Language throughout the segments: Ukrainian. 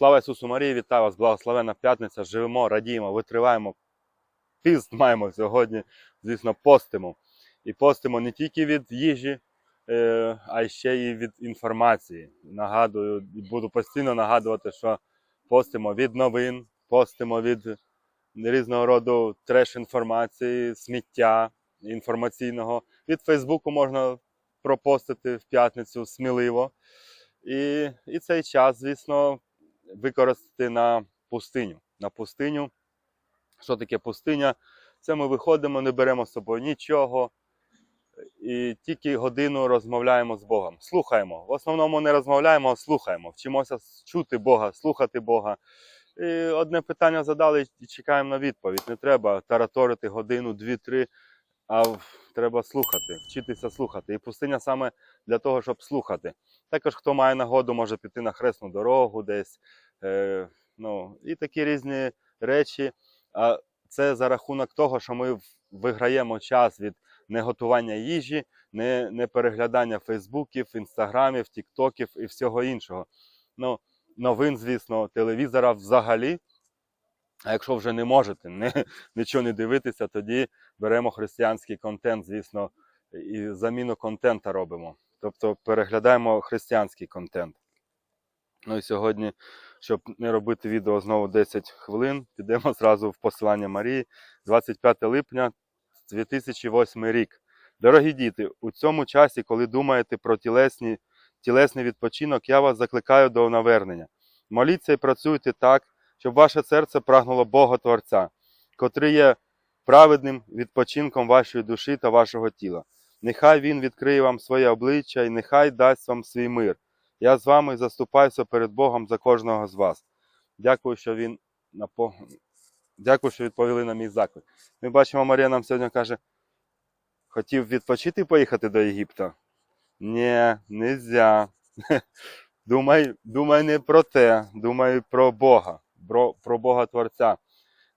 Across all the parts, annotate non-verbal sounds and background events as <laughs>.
Слава Ісусу Марії, вітаю вас, благословенна п'ятниця. Живемо, радіємо, витриваємо. Піст маємо сьогодні, звісно, постимо. І постимо не тільки від їжі, е, а ще й від інформації. Нагадую, буду постійно нагадувати, що постимо від новин, постимо від різного роду треш-інформації, сміття інформаційного. Від Фейсбуку можна пропостити в п'ятницю сміливо. І, і цей час, звісно, використати на пустиню. На пустиню. Що таке пустиня? Це ми виходимо, не беремо з собою нічого. І тільки годину розмовляємо з Богом. Слухаємо. В основному не розмовляємо, а слухаємо. Вчимося чути Бога, слухати Бога. І одне питання задали і чекаємо на відповідь. Не треба тараторити годину, дві-три, а треба слухати, вчитися слухати. І пустиня саме для того, щоб слухати. Також хто має нагоду, може піти на хресну дорогу десь. Е, ну, і такі різні речі. А це за рахунок того, що ми виграємо час від неготування їжі, не, не переглядання фейсбуків, інстаграмів, тіктоків і всього іншого. Ну, новин, звісно, телевізора взагалі. А якщо вже не можете не, <laughs> нічого не дивитися, тоді беремо християнський контент, звісно, і заміну контента робимо. Тобто переглядаємо християнський контент. Ну і сьогодні, щоб не робити відео знову 10 хвилин, <laughs> підемо зразу в посилання Марії, 25 липня 2008 рік. Дорогі діти, у цьому часі, коли думаєте про тілесні, тілесний відпочинок, я вас закликаю до навернення. Моліться і працюйте так, щоб ваше серце прагнуло Бога Творця, котрий є праведним відпочинком вашої душі та вашого тіла. Нехай Він відкриє вам своє обличчя і нехай дасть вам свій мир. Я з вами заступаюся перед Богом за кожного з вас. Дякую, що він напо... Дякую, що відповіли на мій заклик. Ми бачимо, Марія нам сьогодні каже: хотів відпочити і поїхати до Єгипта? Ні, нельзя. <laughs> Думай, думай не про те, думай про Бога, про, про Бога Творця.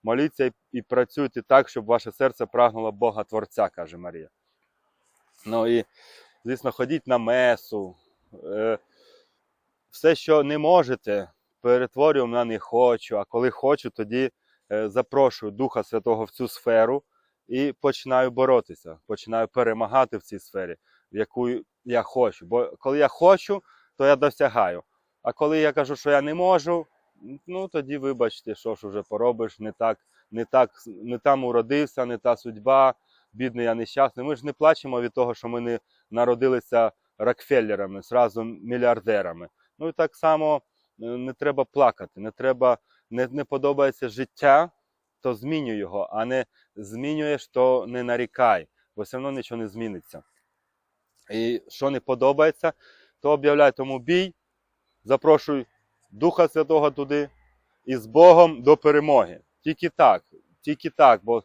Моліться і, і працюйте так, щоб ваше серце прагнуло Бога Творця, каже Марія. Ну і, звісно, ходіть на месу. Е, все, що не можете, перетворюємо на не хочу, а коли хочу, тоді е, запрошую Духа Святого в цю сферу і починаю боротися, починаю перемагати в цій сфері, в яку я хочу. Бо коли я хочу, то я досягаю. А коли я кажу, що я не можу, ну тоді вибачте, що ж уже поробиш, не так, не так, не там уродився, не та судьба, бідний я нещасний. Ми ж не плачемо від того, що ми не народилися Рокфеллерами, зразу мільярдерами. Ну і так само е, не треба плакати, не треба, не, не подобається життя, то змінюй його, а не змінюєш, то не нарікай, бо все одно нічого не зміниться. І що не подобається, то об'являй тому бій, запрошуй Духа Святого туди і з Богом до перемоги. Тільки так, тільки так, бо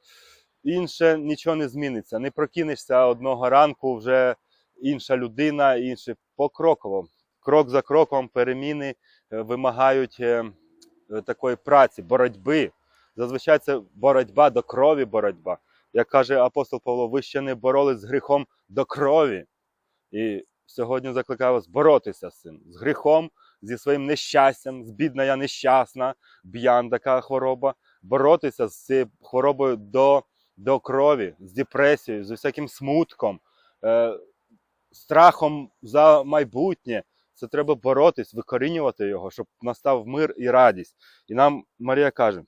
інше нічого не зміниться. Не прокинешся одного ранку вже інша людина, інше покроково. Крок за кроком переміни е, вимагають е, е, такої праці, боротьби. Зазвичай це боротьба до крові, боротьба. Як каже апостол Павло, ви ще не боролись з гріхом до крові. І сьогодні закликаю вас боротися з цим, з гріхом, зі своїм нещастям, з бідна я нещасна, б'ян така хвороба, боротися з цією хворобою до, до крові, з депресією, з усяким смутком, е, страхом за майбутнє. Це треба боротись, викорінювати його, щоб настав мир і радість. І нам Марія каже,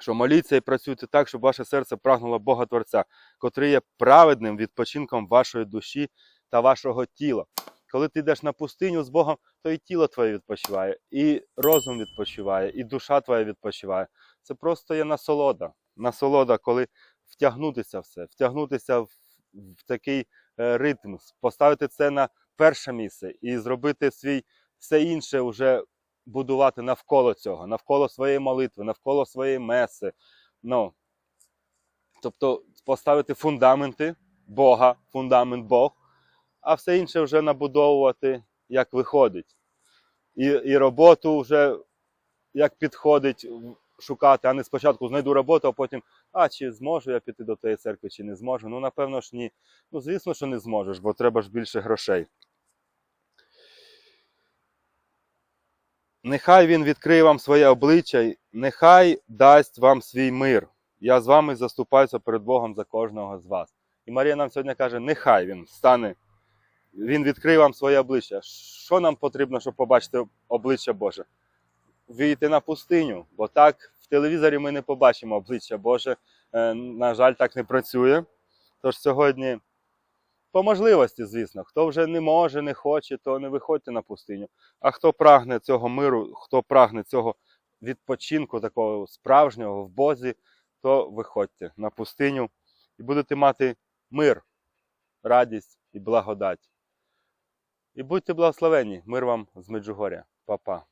що моліться і працюйте так, щоб ваше серце прагнуло Бога Творця, котрий є праведним відпочинком вашої душі та вашого тіла. Коли ти йдеш на пустиню з Богом, то і тіло твоє відпочиває, і розум відпочиває, і душа твоя відпочиває. Це просто є насолода. Насолода, коли втягнутися в це, втягнутися в, в такий е, ритм, поставити це на перше місце і зробити свій все інше вже будувати навколо цього, навколо своєї молитви, навколо своєї меси. Ну, тобто поставити фундаменти Бога, фундамент Бог, а все інше вже набудовувати, як виходить. І, і роботу вже як підходить шукати, а не спочатку знайду роботу, а потім, а чи зможу я піти до тієї церкви, чи не зможу. Ну, напевно ж ні. Ну, звісно, що не зможеш, бо треба ж більше грошей. Нехай він відкриє вам своє обличчя, нехай дасть вам свій мир. Я з вами заступаюся перед Богом за кожного з вас. І Марія нам сьогодні каже: нехай він стане, він відкриє вам своє обличчя. Що нам потрібно, щоб побачити обличчя Боже? Вийти на пустиню, бо так в телевізорі ми не побачимо обличчя Боже. Е, На жаль, так не працює. Тож сьогодні, по можливості, звісно, хто вже не може, не хоче, то не виходьте на пустиню. А хто прагне цього миру, хто прагне цього відпочинку, такого справжнього в Бозі, то виходьте на пустиню і будете мати мир, радість і благодать. І будьте благословені, мир вам з Меджугоря. Па-па.